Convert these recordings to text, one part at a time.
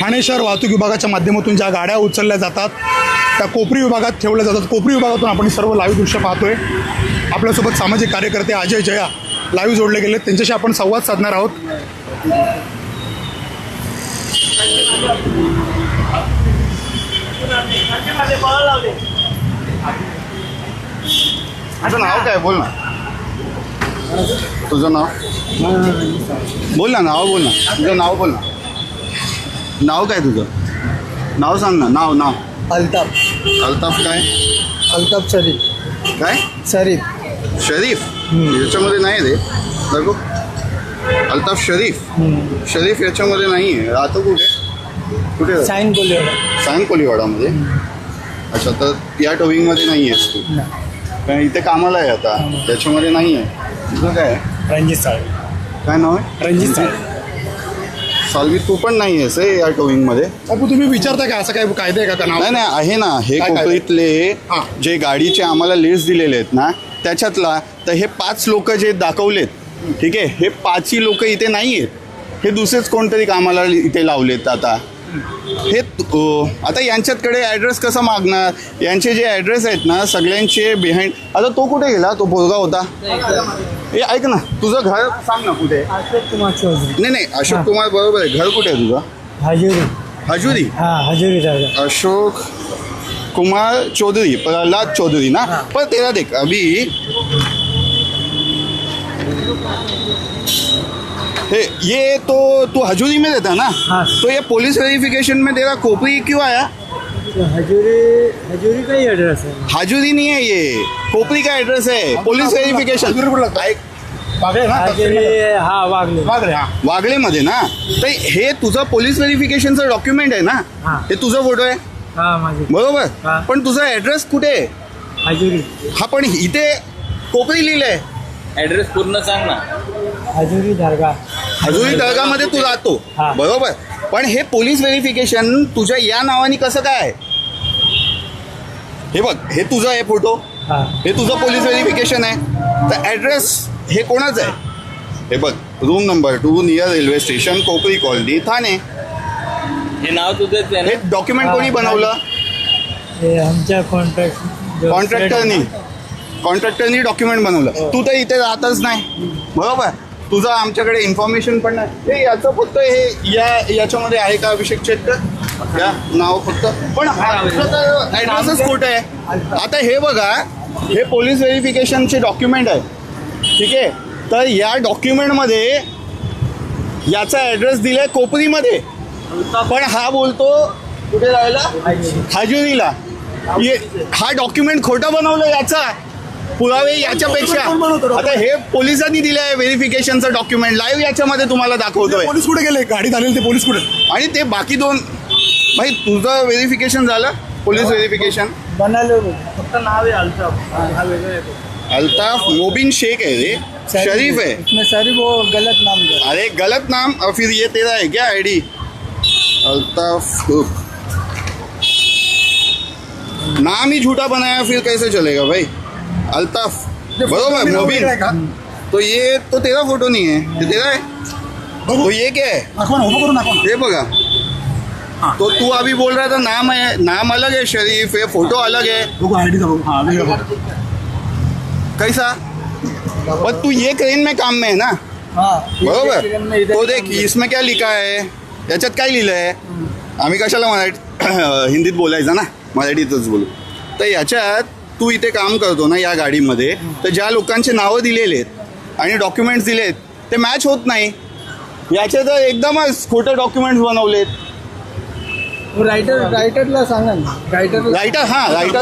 ठाणे शहर वाहतूक विभागाच्या माध्यमातून ज्या गाड्या उचलल्या जातात त्या कोपरी विभागात ठेवल्या जातात. कोपरी विभागातून आपण सर्व लाईव्ह दृश्य पाहतोय. आपल्यासोबत सामाजिक कार्यकर्ते अजय जया लाईव्ह जोडले गेले त्यांच्याशी आपण संवाद साधणार आहोत. माझं नाव काय? बोल ना. तुझं नाव? बोल ना नाव बोल ना. तुझं नाव बोल ना. नाव काय तुझं? नाव सांग ना नाव नाव. अल्ताफ. अल्ताफ काय? अल्ताफ शरीफ. काय? शरीफ. शरीफ? याच्यामध्ये नाही रे. बघू अल्ताफ शरीफ. शरीफ याच्यामध्ये नाही आहे. राहतो कुठे? कुठे राहतो? साईन बोलले सांग कोलीवाडामध्ये अच्छा तर या टोविंगमध्ये नाही आहेस तू. कारण इथे कामाला आहे आता. त्याच्यामध्ये नाही आहे. तुझं काय आहे? रणजित साळवे. काय नाव आहे? रणजित साळवे. सालवी तू पण नाही आहेस हे या टोविंगमध्ये बापू तुम्ही विचारता का? असं काय कायदा आहे का नाही नाही आहे ना. हे काय काय? कोकणीतले हां. जे गाडीचे आम्हाला लिस्ट दिलेले आहेत ना त्याच्यातला तर हे पाच लोक जे दाखवलेत ठीक आहे? हे पाचही लोक इथे नाही आहेत हे दुसरेच कोणतरी कामाला इथे लावलेत आता. हे आता यांच्याकडे ॲड्रेस कसा मागणार? यांचे जे ॲड्रेस आहेत ना सगळ्यांचे बिहाइंड आता तो कुठे गेला? तो पोरगा होता? हे ऐक ना तुझं घर सांग ना कुठे? अशोक कुमार चौधरी. नाही नाही अशोक कुमार बरोबर आहे. घर कुठे आहे तुझं? हजूरी. हजुरी? हा हजूरी अशोक कुमार चौधरी प्रहलाद चौधरी ना? पर तेरा देख अभी. ये तो तू हजूरी में रहता ना? हाँ। तो ये पुलिस वेरिफिकेशन में तेरा खोपरी क्यों आया? तो हजूरी हजूरी का ही एड्रेस है। हाजुरी नहीं है ये खोपरी का एड्रेस है पुलिस वेरिफिकेशन लागतं? बागडे ना? हा हा तर हे। तुझं पोलीस व्हेरिफिकेशनचं डॉक्युमेंट आहे ना? हा. तुझं फोटो आहे? हा माझे. बरोबर? हा. पण तुझा ॲड्रेस कुठे आहे? हजूरी. हा पण इथे कोपरी लिहिलंय. ॲड्रेस पूर्ण सांग ना. हजूरी दर्गा हजुरी दर्गामध्ये तू राहतो हा. बरोबर. पण हे पोलीस व्हेरिफिकेशन तुझ्या या नावाने कसं काय? हे बघ हे तुझं आहे फोटो. हा. हे तुझं पोलीस व्हेरिफिकेशन आहे. तर ॲड्रेस हे कोणाचं आहे? हे बघ room number two near railway station Kopri colony Thane. हे नाव तुझंच आहे हे ना डॉक्युमेंट. कोणी बनवलं? हे आमच्या कॉन्ट्रॅक्ट कॉन्ट्रॅक्टरनी कॉन्ट्रॅक्टरनी डॉक्युमेंट बनवलं. तू तर इथे राहतच नाही. बरोबर? तुझं आमच्याकडे इन्फॉर्मेशन पण नाही. हे याचं फक्त हे या याच्यामध्ये आहे का अभिषेक चेटकर या नाव फक्त. पण ॲड्रेसच खोटं आहे. आता हे बघा हे पोलीस व्हेरिफिकेशनचे डॉक्युमेंट आहे. ठीक आहे? तर या डॉक्युमेंटमध्ये याचा ॲड्रेस दिलाय कोपरीमध्ये. पण हा बोलतो कुठे राहिला? हाजुरीला. ये हा डॉक्युमेंट खोटं बनवलं याचा. पुरावे याच्यापेक्षा आता हे पोलिसांनी दिलं आहे व्हेरिफिकेशनचं डॉक्युमेंट. लाईव्ह याच्यामध्ये तुम्हाला दाखवतोय. पोलीस कुठे गेले? गाडीत आलेले ते पोलीस कुठे? आणि ते बाकी दोन भाई तुझं व्हेरिफिकेशन झालं? Police verification? फक्त नाव आहे अल्ताफ. हा आहे मोबिन शेख है रे. शरीफ है इसमें शरीफ वो गलत नाम अरे गलत नाम? और फिर ये तेरा है क्या आईडी? अल्ताफ नाम ही झूठा बनाया फिर कैसे चलेगा भाई? अल्ताफ बरोबर मोबिन तो ये तो तेरा फ़ोटो नहीं है ये तेरा है। तो ये क्या है? दाखवा ना उभं करून दाखवा ना ये बघा। तो तू अभी बोल रहा था नाम है नाम अलग है शरीफ है फ़ोटो अलग है। बघू आय बघू हा वेगळं बघू. कैसा? पर तू ये क्रेन में काम में है ना? हाँ। बरोबर? तो देख इसमें क्या लिखा आहे याच्यात काय लिहिलं आहे आम्ही कशाला मराठी हिंदीत बोलायचं ना मराठीतच बोलू। तर याच्यात तू इथे काम करतो ना या गाडीमध्ये तर ज्या लोकांचे नावं दिलेले आहेत आणि डॉक्युमेंट्स दिलेत ते मॅच होत नाही. याचे तर एकदमच खोटे डॉक्युमेंट्स बनवलेत. रायटर रायटरला सांगा ना. रायटर रायटर हां रायटर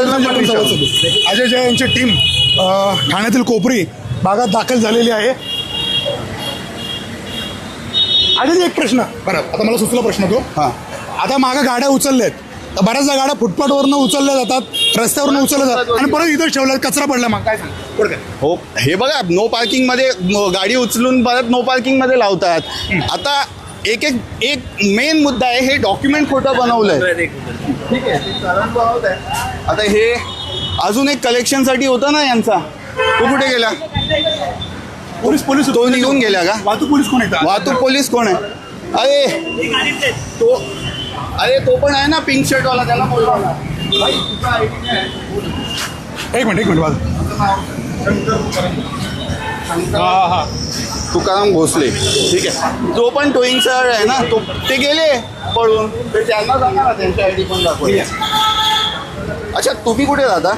अजय जय यांची टीम ठाण्यातील कोपरी भागात दाखल झालेली आहे. आणि एक प्रश्न. बरं आता मला सुचला प्रश्न तो. हां. आता मागं गाड्या उचलल्यात. बऱ्याचदा गाड्या फुटपाथवरनं उचलल्या जातात रस्त्यावरनं उचलल्या जातात आणि परत इथं ठेवल्यात कचरा पडला मग काय सांग? हो हे बघा नो पार्किंगमध्ये म- गाडी उचलून परत नो पार्किंगमध्ये लावतात. आता एक एक एक मेन मुद्दा आहे हे डॉक्युमेंट खोटं बनवलंय. ठीक आहे. आता हे अजून एक कलेक्शनसाठी होतं ना यांचा? तो कुठे गेला? पोलीस पोलीस तो निघून गेला का? वाहतूक पोलीस कोण येतात वाहतूक पोलीस कोण आहे? अरे! तो अरे तो पण आहे ना पिंक शर्ट वाला त्याला बोलवा ना. भाई, तुझा ID काय आहे? एक मिनिट एक मिनिट बाजू. हा हा. तुकाराम भोसले. ठीक आहे. तो पण टोईंग सर आहे ना. तो ते गेले पळून. ते त्यांना सांगा ना त्यांच्या आयडी पण दाखव अच्छा तुम्ही कुठे राहता?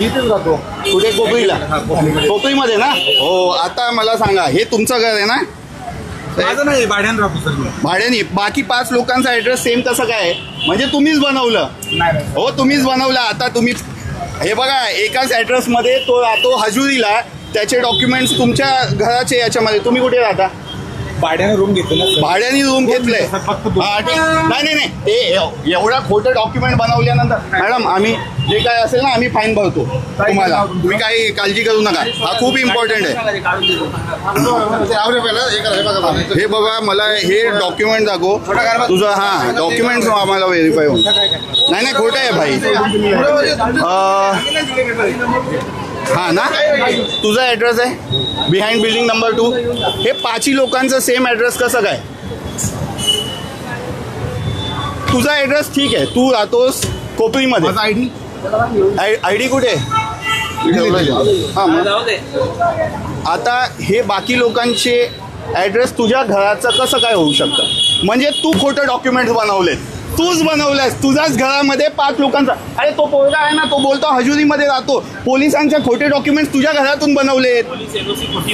इथेच राहतो. कुठे? कोपरीला कोपरीमध्ये ना? हो आता मला सांगा हे तुमचं घर आहे ना? माझं नाही भाड्यानं राहतो सर मी. भाड्याने. बाकी पाच लोकांचा ऍड्रेस सेम तसं काय आहे? म्हणजे तुम्हीच बनवलं. नाही नाही हो तुम्हीच बनवलं. आता तुम्ही हे बघा एकाच ऍड्रेसमध्ये तो राहतो हजुरीला त्याचे डॉक्युमेंट्स तुमच्या घराचे याच्यामध्ये. तुम्ही कुठे राहता? भाड्यानं रूम घेतो ना सर भाड्याने रूम घेतलंय. नाही नाही नाही. ते एव- एवढा खोटं डॉक्युमेंट बनवल्यानंतर मॅडम आम्ही जे काय असेल ना आम्ही फाईन भरतो तुम्हाला. तुम्ही काही काळजी करू नका. हा खूप इम्पॉर्टंट आहे. हे बघा मला हे डॉक्युमेंट दाखव. तुझं हा डॉक्युमेंट आम्हाला व्हेरीफाय होऊन. नाही नाही खोटं आहे भाई. हा ना? तुझा ॲड्रेस आहे? बिहाइंड बिल्डिंग नंबर टू हे पाचही लोकांचं सेम ॲड्रेस कसं काय? तुझा ॲड्रेस ठीक आहे. तू राहतोस कोपरीमध्ये. माझा आयडी आय डी कुठे? हां मग जाऊ दे. आता हे बाकी लोकांचे ॲड्रेस तुझ्या घराचं कसं काय होऊ शकतं? म्हणजे तू खोटं डॉक्युमेंट बनवलेत. तूच बनवलंयस. तुझ्याच घरामध्ये पाच लोकांचा. अरे तो पोरगा आहे ना तो बोलतो हजुरीमध्ये राहतो. पोलिसांच्या खोटे डॉक्युमेंट तुझ्या घरातून बनवलेत.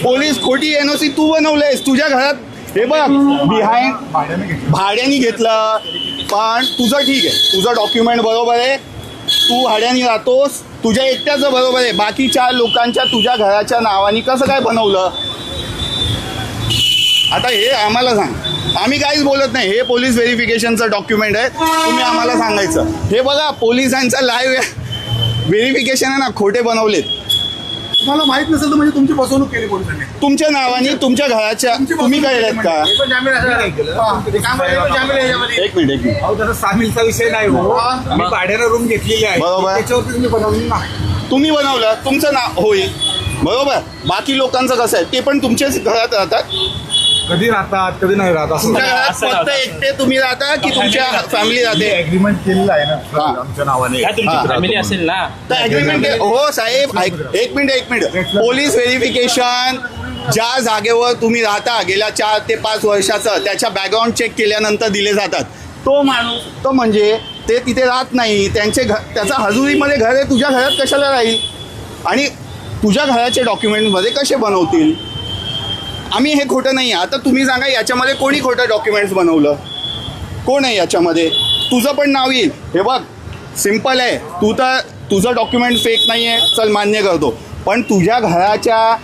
पोलीस खोटी एनओसी तू बनवलेस तुझ्या घरात हे बघ बिहाइंड भाड्याने भाड्याने घेतलं. पण तुझं ठीक आहे. तुझं डॉक्युमेंट बरोबर आहे. तू भाड्याने राहतोस. तुझ्या एकट्याचं बरोबर आहे. बाकी चार लोकांच्या तुझ्या घराच्या नावाने कसं काय बनवलं? आता हे आम्हाला सांग. आम्ही काहीच बोलत नाही. हे पोलीस व्हेरिफिकेशनचं डॉक्युमेंट आहे. तुम्ही आम्हाला सांगायचं. हे बघा पोलिसांचं लाईव्ह व्हेरिफिकेशन आहे ना खोटे बनवलेत. तुम्हाला माहीत नसेल तर म्हणजे तुमची फसवणूक केली पोलिसांनी. तुमच्या नावाने तुमच्या घराच्या तुम्ही कळलेत का पण जामीन असं नाही केलं. ते काम आहे, पण जामीन आहे याच्यामध्ये. एक मिनिट एक मिनिट अहो सामीलचा विषय नाही हो. मी भाड्यानं रूम घेतलेली आहे. बरोबर. त्याच्यावरतीच मी बनवली ना तुम्ही बनवलं तुमचं नाव होईल. बरोबर. बाकी लोकांचं कसं आहे? ते पण तुमच्याच घरात राहतात. कधी राहतात कधी नाही राहत असं तुमच्या घरात असं फक्त राहतात. एकटे तुम्ही राहता की तुमच्या फॅमिली राहते? अग्रीमेंट केलेलं आहे हा. ना आमच्या नावाने. हा. तुमची फॅमिली असेल ना? तर अग्रीमेंट हो. साहेब ऐक- एक मिनिट एक मिनिट. पोलीस व्हेरिफिकेशन ज्या जागेवर तुम्ही राहता गेल्या चार ते पाच वर्षाचं त्याच्या बॅकग्राऊंड चेक केल्यानंतर दिले जातात. तो माणूस तो म्हणजे ते तिथे राहत नाही त्यांचे घर त्याचा हजुरीमध्ये घर आहे तुझ्या घरात कशाला राहील? आणि तुझ्या घराचे डॉक्युमेंटमध्ये कसे बनवतील? आम्ही हे खोटं नाही आहे. आता तुम्ही सांगा याच्यामध्ये कोणी खोटं डॉक्युमेंट्स बनवलं? कोण आहे याच्यामध्ये? तुझं पण नाव येईल. हे बघ सिंपल आहे. तू तर तुझं डॉक्युमेंट फेक नाही आहे चल मान्य करतो. पण तुझ्या घराच्या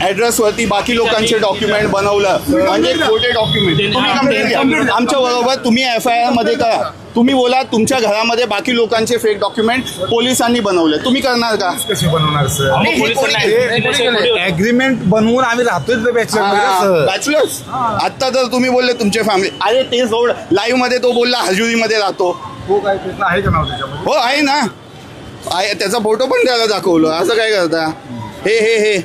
ॲड्रेसवरती बाकी लोकांचे डॉक्युमेंट बनवलं. म्हणजे खोटे डॉक्युमेंट तुम्ही आमच्या बरोबर तुम्ही एफ आयमध्ये करा. तुम्ही बोला तुमच्या घरामध्ये बाकी लोकांचे फेक डॉक्युमेंट पोलिसांनी बनवले. तुम्ही करणार का? बनवणार सर हे पोलिसांना. अग्रीमेंट बनवून आम्ही राहतोय बॅचलर बॅचलर्स आता तर तुम्ही बोलले तुमचे फॅमिली अरे ते सोड लाईव्हमध्ये तो बोलला हजुरीमध्ये राहतो. हो काय प्रश्न आहे का नाव त्याच्यामध्ये? हो आहे ना. आहे त्याचा फोटो पण त्याला दाखवलं. असं काय करता? हे हे हे.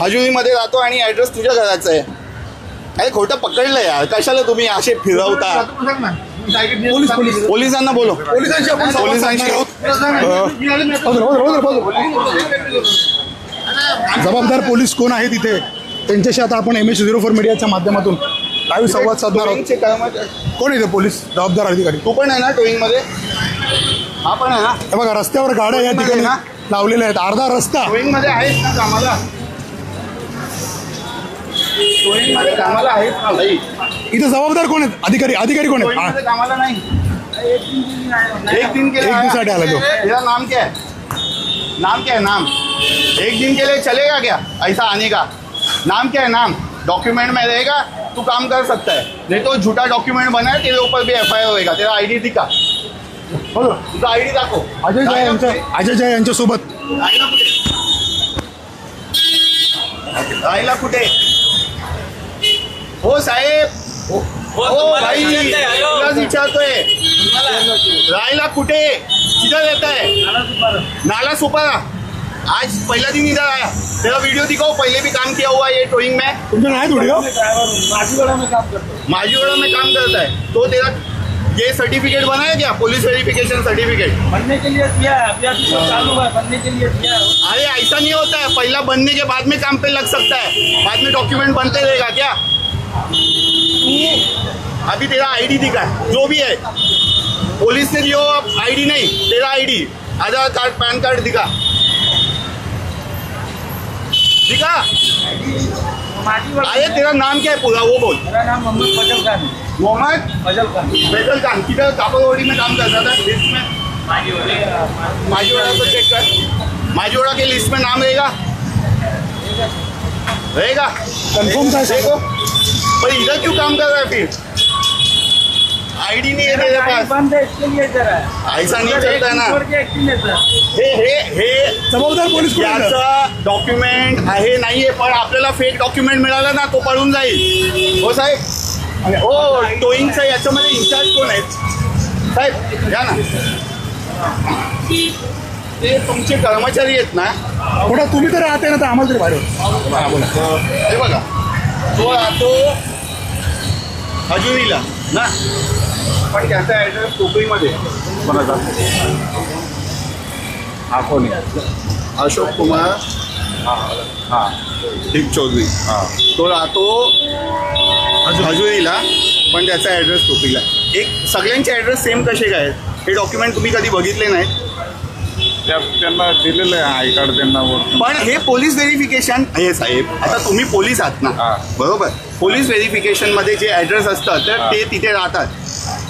हजुरीमध्ये राहतो आणि ॲड्रेस तुझ्या घराचा आहे. अरे खोटं पकडलं यार. कशाला तुम्ही असे फिरवता? पोलिसांना बोलो पोलिसांशी आपण पोलिसांशी. जबाबदार पोलीस कोण आहे तिथे त्यांच्याशी आता आपण एम एच झिरो फोर मीडियाच्या माध्यमातून लाईव्ह संवाद साधणार आहोत. कोण येते पोलीस? जबाबदार अधिकारी. तू पण आहे ना टोईंगमध्ये हा पण आहे ना? बघा रस्त्यावर गाड्या या ठिकाणी लावलेल्या आहेत. अर्धा रस्ता. टोईंगमध्ये आहेत ना कामाला टोईंगमध्ये कामाला आहेत ना भाई इथे जबाबदार कोण आहेत? अधिकारी अधिकारी कोण आहेत? कामाला नाही. एक दिन के लिए एक। दिवसासाठी आला तो. नाम क्या है? नाम क्या है? नाम. एक दिन के लिए चलेगा क्या? ऐसा आने का. नाम क्या है? नाम. डॉक्यूमेंट में रहेगा तू काम कर सकता है. नहीं तो झूठा डॉक्यूमेंट बना है तेरे ऊपर भी एफ आई आर होएगा. तेरा आईडी दिखा. ना? तुझा आईडी दाखव अजय जय यांच्या अजय जय यांच्यासोबत राहिला कुठे राहिला कुठे? हो साहेब. हो, हो तुम्हाला भाई. विचारत आहे, विचारतोय तुम्हाला. कुठे? किधर रहता है नाला सुपारा. आज पहला दिन इधर आया तेरा वीडियो दिखाओ पहले भी काम किया हुआ है ये टोइंग में. तुमचे नाही व्हिडिओ माजीगढ़ में काम करता. है तो तेरा ये सर्टिफिकेट बनाया क्या पुलिस वेरिफिकेशन सर्टिफिकेट बनने के लिए दिया है. अभी अभी तो चालू है. बनने के लिए दिया है. अरे ऐसा नहीं होता है. पहला बनने के बाद में काम पे लग सकता है. बाद में डॉक्यूमेंट बनते रहेगा क्या? तू अभी तेरा आईडी दिखा जो भी है। पुलिस ने दियो अब आईडी नहीं तेरा ID Aadhaar card PAN card दिखा। दिखा। अरे तेरा नाम क्या है पूरा? वो बोल। मेरा नाम मोहम्मद फजल खान मोहम्मद फजल खान। फैजल खान किधर कापड़वाड़ी में काम करता था? लिस्ट में? माजीवाड़ा। को चेक कर। माजीवाड़ा के लिस्ट में नाम रहेगा? रहेगा? कन्फर्म था देखो। पर इधर क्यों काम कर रहा है फिर? आईडी नहीं है गाड़ी पास। बंद है इसके लिए जरा। है ऐसा नहीं चलता है ना है हे हे। जबाबदार पोलीस? याचं डॉक्युमेंट आहे नाहीये पण आपल्याला फेक डॉक्युमेंट मिळालं ना तो पळून जाईल. हो साहेब? हो टोईंगचं याच्यामध्ये इन्चार्ज कोण आहेत? साहेब घ्या ना. ते तुमचे कर्मचारी आहेत ना? थोडा तुम्ही तर राहते ना तर आम्हाला तरी बाहेर. हा, बोला हे बघा. तो राहतो हजुरीला ना. पण त्याचा ॲड्रेस कोकणीमध्ये कोणाचा हा कोणी अशोक कुमार. हा ठीक चौधरी. हा. तो राहतो हजुरीला पण त्याचा ॲड्रेस कोकणीला एक सगळ्यांचे ॲड्रेस सेम कसे काय आहेत? हे डॉक्युमेंट तुम्ही कधी बघितले नाहीत. त्या त्यांना दिलेलं आहे आय कार्ड त्यांना वरतून. पण हे पोलीस व्हेरिफिकेशन हे साहेब आता तुम्ही पोलीस आहात ना? हा. बरोबर? पोलीस व्हेरिफिकेशनमध्ये जे ऍड्रेस असतात तर ते तिथे राहतात.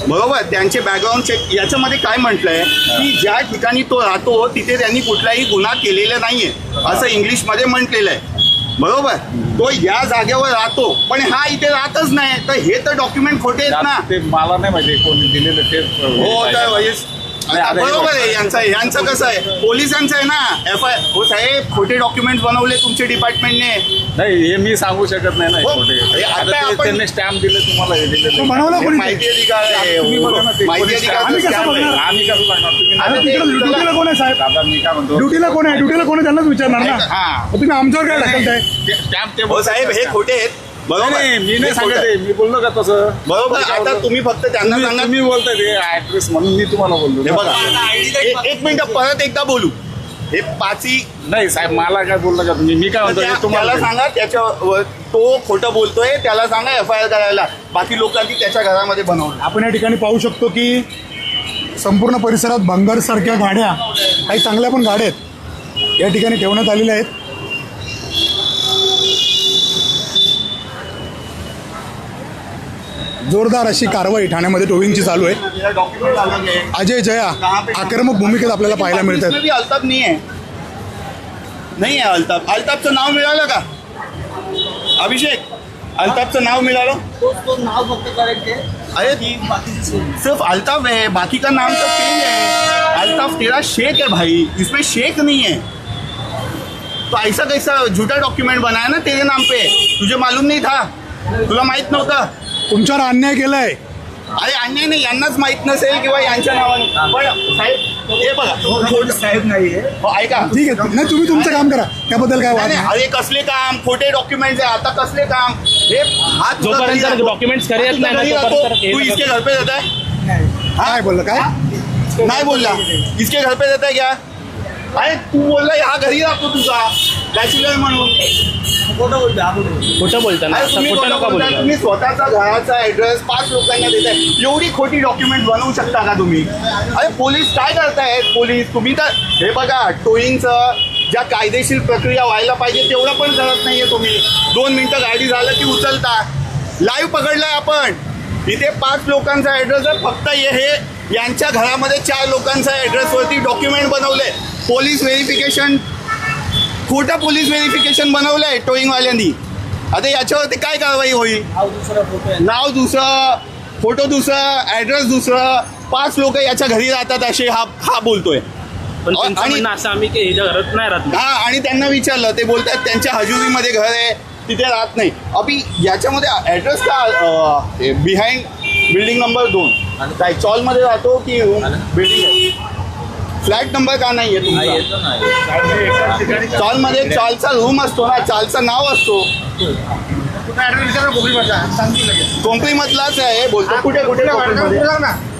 बरोबर? त्यांचे बॅकग्राऊंड चेक याच्यामध्ये काय म्हटलंय? की ज्या ठिकाणी तो राहतो तिथे त्यांनी कुठलाही गुन्हा केलेला नाहीये. असं इंग्लिशमध्ये म्हटलेलं आहे बरोबर? तो या जागेवर राहतो. पण हा इथे राहतच नाही. तर हे तर डॉक्युमेंट खोटे आहेत ना. ते मला नाही माहिती कोणी दिलेलं तेच हो तर बरोबर आहे. यांचं यांचं कसं आहे? पोलिसांचं आहे ना? एफ आय हो साहेब खोटे डॉक्युमेंट बनवले तुमच्या डिपार्टमेंटने. नाही हे मी सांगू शकत नाही नाही हो. खोटे. हे आता आता ते- आपण- त्यांनी स्टॅम्प दिले तुम्हाला हे तो बनवला हे कोणी माहिती अधिकार आहे तुम्ही बघा ना ते माहिती पोलीस अधिकार आम्ही कसं बघणार? आम्ही कसं सांगणार तुम्ही आता नाही- तिकडे ड्युटीला कोण आहे साहेब? दादा मी काय म्हणतो? ड्युटीला कोण आहे? ड्युटीला कोण आहे त्यांनाच विचारणार ना? हा मग तुम्ही आमच्यावर काय ढकलताय? स्टॅम्प ते हो साहेब हे खोटे आहेत. बरोबर. नाही मी नाही सांगत आहे. मी बोललो का तसं? बरोबर आता? तुम्ही फक्त त्यांना तुम्ही सांगा. तुम्ही बोलताय ते ऍड्रेस म्हणून मी तुम्हाला बोललो. हे बघा. एक- एक मिनिट परत एकदा बोलू. हे पाची नाही साहेब मला काय बोललं का तुम्ही? मी काय म्हणतो हे त्या- तुम्हाला त्याला सांगा त्याच्यावर तो खोटं बोलतोय त्याला सांगा एफ आय आर करायला. बाकी लोकांनी त्याच्या घरामध्ये बनवलं. आपण या ठिकाणी पाहू शकतो की संपूर्ण परिसरात भंगारसारख्या गाड्या काही चांगल्या पण गाड्या आहेत या ठिकाणी ठेवण्यात आलेल्या आहेत. जोरदार अशी कारवाई ठाण्यामध्ये टोविंगची चालू आहे. आहे अजय जया आक्रमक भूमिकेत आपल्याला पाहायला मिळतात. अल्ताफ नहीं है नहीं है अल्ताफ. अल्ताफचं नाव मिळालं का? अभिषेक अल्ताफचं नाव मिळालं? नाव फक्त आहे अरे सिर्फ अल्ताफ है बाकी का नाम तो चेंज है अल्ताफ तेरा शेख है भाई. इसमें शेख नहीं है तो ऐसा कैसा झूठा डॉक्यूमेंट बनाया ना तेरे नाम पे? तुझे मालूम नहीं था? तुला माहीत नव्हतं? तुमच्यावर अन्याय केलाय. अरे अन्याय नाही यांनाच माहीत नसेल किंवा यांच्या नावाने. पण साहेब हे बघा साहेब नाही हो, ऐका. ठीक आहे. नाही तुम्ही तुमचं काम करा. त्याबद्दल काय वाद नाही, नाही. नाही, अरे कसले काम? खोटे डॉक्युमेंट आहे. आता कसले काम? हे हा तुझा जोपर्यंत राहतो. documents हा तुझा नाही घरी ना, राहतो. तोपर्यंत हे तू नका इसके घर पे है काय बोललं? काय? नाही बोलला. इसके घर पे है क्या? अरे तू बोलला हा घरी राहतो तुझा. बॅचलर म्हणून खोटं बोलतो हा अरे असं तुम्ही खोटं बोलता नका बोलता तुम्ही स्वतःचा घराचा ऍड्रेस पाच लोकांना देताय. एवढी खोटी डॉक्युमेंट बनवू शकता का तुम्ही? अरे पोलीस काय करतायत पोलीस तुम्ही तर हे बघा टोईंगचं ज्या कायदेशीर प्रक्रिया व्हायला पाहिजे तेवढं पण करत नाहीये तुम्ही. दोन मिनिटं गाडी झालं की उचलता. लाईव्ह पकडलाय आपण. इथे पाच लोकांचा ऍड्रेस आहे फक्त हे हे यांच्या घरामध्ये चार लोकांचा ऍड्रेसवरती डॉक्युमेंट बनवले पोलीस व्हेरिफिकेशन खोटं पोलीस व्हेरिफिकेशन बनवलंय टोईंगवाल्यांनी. आता याच्यावरती काय कारवाई होईल? दुसरा फोटो आहे. नाव दुसरं फोटो दुसरं ॲड्रेस दुसरं पाच लोक याच्या घरी राहतात असे हा हा बोलतोय. पण त्यांचं आणि- म्हणणं असं आम्ही की ह्याच्या घरात नाही राहत हा आणि त्यांना विचारलं ते बोलतात त्यांच्या हजुरीमध्ये घर आहे तिथे राहत नाही. अभि याच्यामध्ये ॲड्रेस का बिहाइंड बिल्डिंग नंबर दोन? काय? चॉलमध्ये राहतो की बिल्डिंग आहे? फ्लॅट नंबर का नाही आहे तुमचा चॉलमध्ये चॉलचा रूम असतो ना चालचं नाव असतो. कोंपरी मधलाच आहे बोलतो. कुठे कुठे?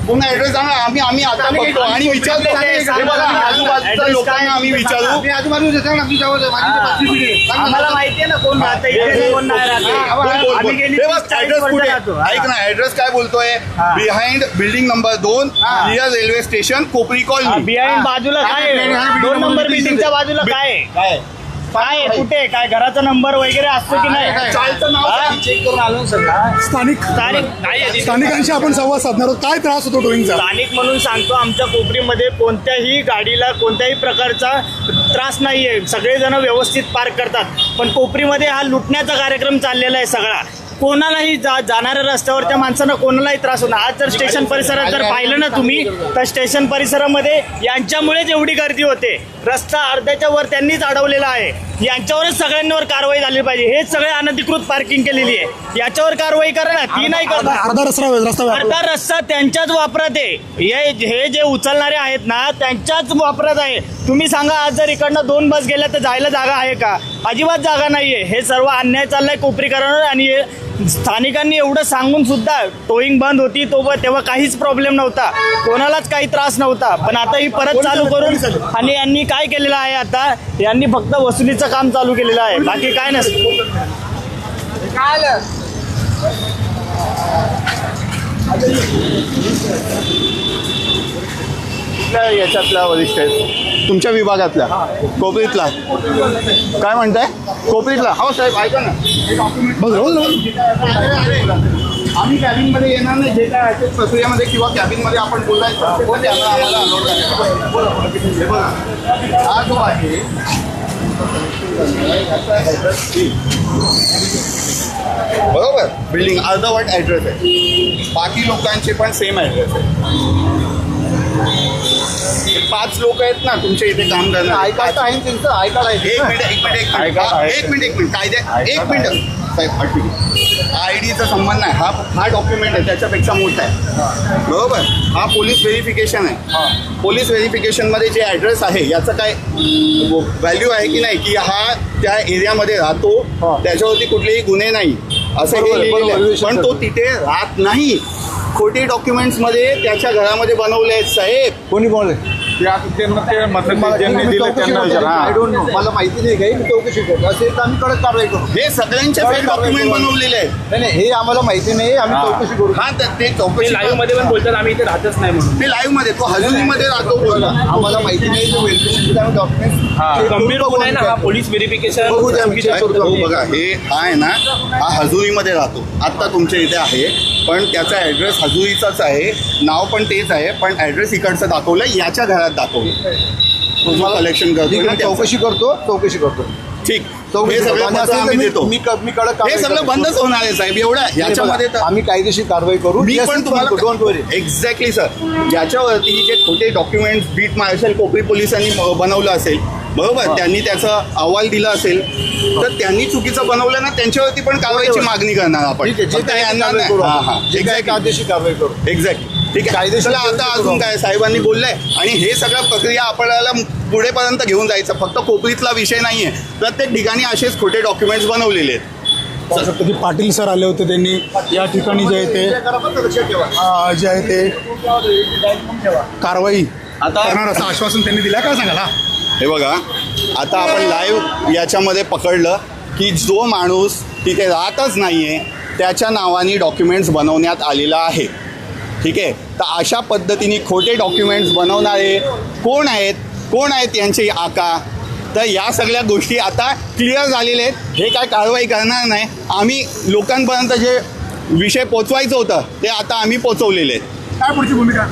पूर्ण ऍड्रेस सांगा. आम्ही आम्ही आता बघतो. आणि विचारतो. हे बघा आजूबाजूच्या लोकांना आम्ही विचारू आम्हाला माहितीये ना कोण राहतं इथे कोण नाही राहत. बोल, बोल, बोल. आम्ही गेली बघ, तीस चाळीस address वर्ष कुठे? राहतो. ऐक ना ऍड्रेस काय बोलतोय? बिहाइंड बिल्डिंग नंबर दोन near railway station Kopri colony behind बाजूला काय? दोन नंबर बिल्डिंगच्या बाजूला काय? काय? काय आहे? कुठे काय घराचा नंबर वगैरे असतो की नाही? चालतं नाव? काय? चेक करून आलो ना सर. स्थानिक स्थानिक नाही आहे. स्थानिकांशी आपण संवाद साधणार आहोत. काय त्रास होतो टोईंगचा स्थानिक म्हणून सांगतो आमच्या कोपरीमध्ये कोणत्याही गाडीला कोणत्याही प्रकारचा त्रास नाहीये. सगळेजण व्यवस्थित पार्क करतात. पण कोपरीमध्ये हा लुटण्याचा कार्यक्रम चाललेला आहे सगळा. कोणालाही जा जाणाऱ्या रस्त्यावरच्या माणसांना कोणालाही त्रास होणार. आज जर स्टेशन परिसरात जर पाहिलं ना तुम्ही तर स्टेशन परिसरामध्ये यांच्यामुळेच एवढी गर्दी होते. रस्ता अर्ध्याच्या वर त्यांनीच अडवलेला आहे. यांच्यावरच सगळ्यांवर कारवाई झाली पाहिजे. हेच सगळे अनधिकृत पार्किंग केलेली आहे. याच्यावर कारवाई करा ना. ती नाही करणार. अर्धा रस्ता. अर्धा रस्ता त्यांच्याच वापरात आहे. हे हे जे उचलणारे आहेत ना त्यांच्याच वापरात आहे. तुम्ही सांगा आज जर इकडनं दोन बस गेल्या तर जायला जागा आहे का? अजिबात जागा नाहीये. हे सर्व अन्याय चाललाय कोपरीकरांवर आणि हे स्थानिकांनी एवढं सांगून सुद्धा टोईंग बंद होती तो तेव्हा काहीच प्रॉब्लेम नव्हता. कोणालाच काही त्रास नव्हता. पण आता ही परत चालू करून आणि यांनी काय केलेलं आहे आता? यांनी फक्त वसुलीचं काम चालू केलेलं आहे. बाकी काय नसतं याच्यातला वरिष्ठ आहे? तुमच्या विभागातला कोपरीतला. काय म्हणताय? कोपरीतला. हो साहेब ऐका ना. आम्ही कॅबिनमध्ये येणार नाही. जे काय असेल प्रक्रियामध्ये किंवा कॅबिनमध्ये आपण बोलायचं ते पण त्यांना आम्हाला आहे. हे बघा. हा जो आहे बरोबर? बिल्डिंग अर्धवट ॲड्रेस आहे. बाकी लोकांचे पण सेम ॲड्रेस आहे. पाच लोक आहेत ना तुमच्या इथे काम करणार. ऐकायचं आहे त्यांचं ऐकायला आहे एक मिनिट एक मिनिट एक मिनिट. हा, एक मिनिट एक मिनिट. कायद्या एक मिनिट. साहेब आठ मिनिट आय डीचा संबंध नाही. हा हा डॉक्युमेंट आहे त्याच्यापेक्षा मोठा आहे. बरोबर? हा पोलीस व्हेरिफिकेशन आहे. पोलीस व्हेरिफिकेशनमध्ये जे ॲड्रेस आहे याचं काय व्हॅल्यू आहे की नाही? की हा त्या एरियामध्ये राहतो त्याच्यावरती कुठलेही गुन्हे नाही. असं हे बरोबर, लिहिलेलं बरोबर, आहे. पण तो तिथे राहत नाही. खोटी डॉक्युमेंट्समध्ये त्याच्या घरामध्ये बनवले आहेत साहेब. कोणी बोलले त्या त्यांना ते मतलब ज्यांनी दिले त्यांना विचारा. आय हा. डोंट नो मला माहिती नाही काही मी चौकशी करतो. असेल तर आम्ही कडक कारवाई करू. हे सगळ्यांचे कडक फेक कारवाई डॉक्युमेंट. बनवलेले आहेत. नाही नाही हे आम्हाला माहिती नाही आम्ही हा. चौकशी करू. हा तर ते ते चौकशी लाईव्हमध्ये पण बोलतात आम्ही इथे राहतच नाही म्हणून. ते लाईव्हमध्ये तो हजुरीमध्ये राहतो बोलला आम्हाला माहिती नाही ते व्हेरिफिकेशन आम्ही डॉक्युमेंट गंभीर गुन्हा आहे ना हा पोलीस व्हेरिफिकेशन बघू द्या, हो बघा हे हा आहे ना हा हजुरीमध्ये राहतो. आत्ता तुमच्या इथे आहे पण त्याचा ॲड्रेस हजुरीचाच आहे नाव पण तेच आहे पण ॲड्रेस इकडचं दाखवलं याच्या घरात दाखवलं तुम्हाला कलेक्शन करतो. चौकशी करतो चौकशी करतो. ठीक. हे. सगळं देतो. मी कडक हे सगळं. बंदच होणार आहे साहेब. एवढं याच्यामध्ये आम्ही कायदेशीर कारवाई करू. मी पण डोंट वरी तुम्हाला एक्झॅक्टली सर ज्याच्यावरती जे खोटे डॉक्युमेंट्स बीट मार्शल कोपरी पोलिसांनी बनवलं असेल बरोबर? त्यांनी त्याचा अहवाल दिला असेल तर त्यांनी चुकीचं बनवलं ना त्यांच्यावरती पण कारवाईची मागणी करणार आपण. जे काय. कायदेशीर कारवाई करू. एक्झॅक्टली ठीक आहे? कायदेशीर आता अजून. काय? साहेबांनी बोललंय. आणि हे सगळं प्रक्रिया आपल्याला पुढेपर्यंत घेऊन जायचं. फक्त कोपरीतला विषय नाहीये. प्रत्येक ठिकाणी असेच खोटे डॉक्युमेंट्स बनवलेले आहेत. पाहू शकतो की पाटील सर आले होते त्यांनी. या ठिकाणी जे आहे ते जे आहे ते कारवाई आता- करणार असं आश्वासन त्यांनी दिलं काय सांगाल हा? हे बघा आता आपण लाईव्ह याच्यामध्ये पकडलं की जो माणूस तिथे राहतच नाहीये त्याच्या नावाने डॉक्युमेंट्स बनवण्यात आलेला आहे. ठीक आहे? तर अशा पद्धतीने खोटे डॉक्युमेंट्स बनवणारे कोण आहेत? कोण आहेत यांचे आका? तर या सगळ्या गोष्टी आता क्लिअर झालेल्या आहेत. हे काय कारवाई करणार नाही. आम्ही लोकांपर्यंत जे विषय पोचवायचं होतं ते आता आम्ही पोचवलेले आहेत. काय पुढची भूमिका?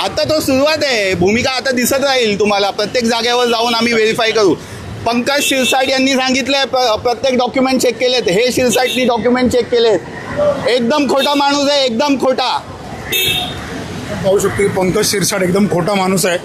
आता तो सुरुवात आहे. भूमिका आता दिसत राहील तुम्हाला. प्रत्येक जागेवर जाऊन आम्ही व्हेरीफाय करू. पंकज शिरसाट यांनी सांगितलंय प्र- प्रत्येक डॉक्युमेंट चेक केलेत. हे शिरसाटनी डॉक्युमेंट चेक केलेत. एकदम खोटा माणूस आहे एकदम खोटा. पाहू शकतो की पंकज शिरसाट एकदम खोटा माणूस आहे.